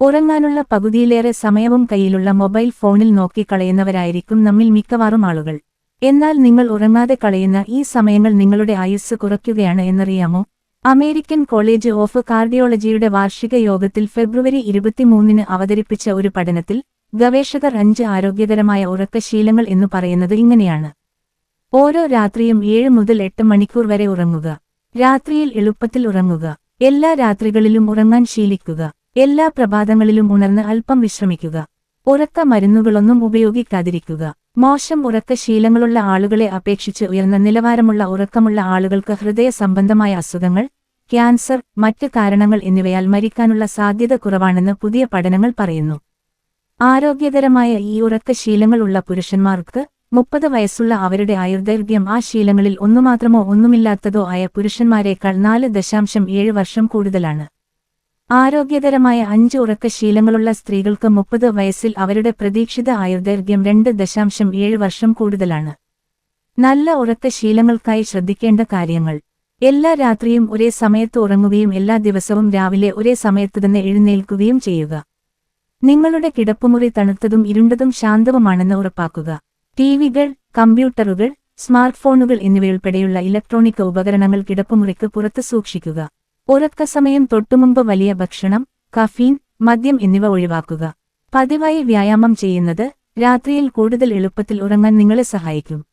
ഉറങ്ങാനുള്ള പകുതിയിലേറെ സമയവും കയ്യിലുള്ള മൊബൈൽ ഫോണിൽ നോക്കി കളയുന്നവരായിരിക്കും നമ്മിൽ മിക്കവാറും ആളുകൾ. എന്നാൽ നിങ്ങൾ ഉറങ്ങാതെ കളയുന്ന ഈ സമയങ്ങൾ നിങ്ങളുടെ ആയുസ് കുറയ്ക്കുകയാണ് എന്നറിയാമോ? അമേരിക്കൻ കോളേജ് ഓഫ് കാർഡിയോളജിയുടെ വാർഷിക യോഗത്തിൽ ഫെബ്രുവരി ഇരുപത്തിമൂന്നിന് അവതരിപ്പിച്ച ഒരു പഠനത്തിൽ ഗവേഷകർ അഞ്ച് ആരോഗ്യകരമായ ഉറക്കശീലങ്ങൾ എന്നു പറയുന്നത് ഇങ്ങനെയാണ്. ഓരോ രാത്രിയും ഏഴ് മുതൽ എട്ട് മണിക്കൂർ വരെ ഉറങ്ങുക. രാത്രിയിൽ എളുപ്പത്തിൽ ഉറങ്ങുക. എല്ലാ രാത്രികളിലും ഉറങ്ങാൻ ശീലിക്കുക. എല്ലാ പ്രഭാതങ്ങളിലും ഉണർന്ന് അല്പം വിശ്രമിക്കുക. ഉറക്ക മരുന്നുകളൊന്നും ഉപയോഗിക്കാതിരിക്കുക. മോശം ഉറക്ക ശീലങ്ങളുള്ള ആളുകളെ അപേക്ഷിച്ച് ഉയർന്ന നിലവാരമുള്ള ഉറക്കമുള്ള ആളുകൾക്ക് ഹൃദയ സംബന്ധമായ അസുഖങ്ങൾ ക്യാൻസർ മറ്റ് കാരണങ്ങൾ എന്നിവയാൽ മരിക്കാനുള്ള സാധ്യത കുറവാണെന്ന് പുതിയ പഠനങ്ങൾ പറയുന്നു. ആരോഗ്യകരമായ ഈ ഉറക്ക ഉള്ള പുരുഷന്മാർക്ക് മുപ്പത് വയസ്സുള്ള അവരുടെ ആയുർദൈർഘ്യം ആ ശീലങ്ങളിൽ ഒന്നുമാത്രമോ ഒന്നുമില്ലാത്തതോ ആയ പുരുഷന്മാരെക്കാൾ നാല് ദശാംശം ഏഴ് വർഷം കൂടുതലാണ്. ആരോഗ്യകരമായ അഞ്ച് ഉറക്ക ശീലങ്ങളുള്ള സ്ത്രീകൾക്ക് മുപ്പത് വയസ്സിൽ അവരുടെ പ്രതീക്ഷിത ആയുർദൈർഘ്യം രണ്ട് ദശാംശം ഏഴ് വർഷം കൂടുതലാണ്. നല്ല ഉറക്ക ശീലങ്ങൾക്കായി ശ്രദ്ധിക്കേണ്ട കാര്യങ്ങൾ. എല്ലാ രാത്രിയും ഒരേ സമയത്ത് ഉറങ്ങുകയും എല്ലാ ദിവസവും രാവിലെ ഒരേ സമയത്ത് തന്നെ എഴുന്നേൽക്കുകയും ചെയ്യുക. നിങ്ങളുടെ കിടപ്പുമുറി തണുത്തതും ഇരുണ്ടതും ശാന്തവുമാണെന്ന് ഉറപ്പാക്കുക. ടിവികൾ കമ്പ്യൂട്ടറുകൾ സ്മാർട്ട് ഫോണുകൾ എന്നിവയുൾപ്പെടെയുള്ള ഇലക്ട്രോണിക് ഉപകരണങ്ങൾ കിടപ്പുമുറിക്ക് പുറത്ത് സൂക്ഷിക്കുക. ഉറക്കസമയം തൊട്ടുമുമ്പ് വലിയ ഭക്ഷണം കഫീൻ മദ്യം എന്നിവ ഒഴിവാക്കുക. പതിവായി വ്യായാമം ചെയ്യുന്നത് രാത്രിയിൽ കൂടുതൽ എളുപ്പത്തിൽ ഉറങ്ങാൻ നിങ്ങളെ സഹായിക്കും.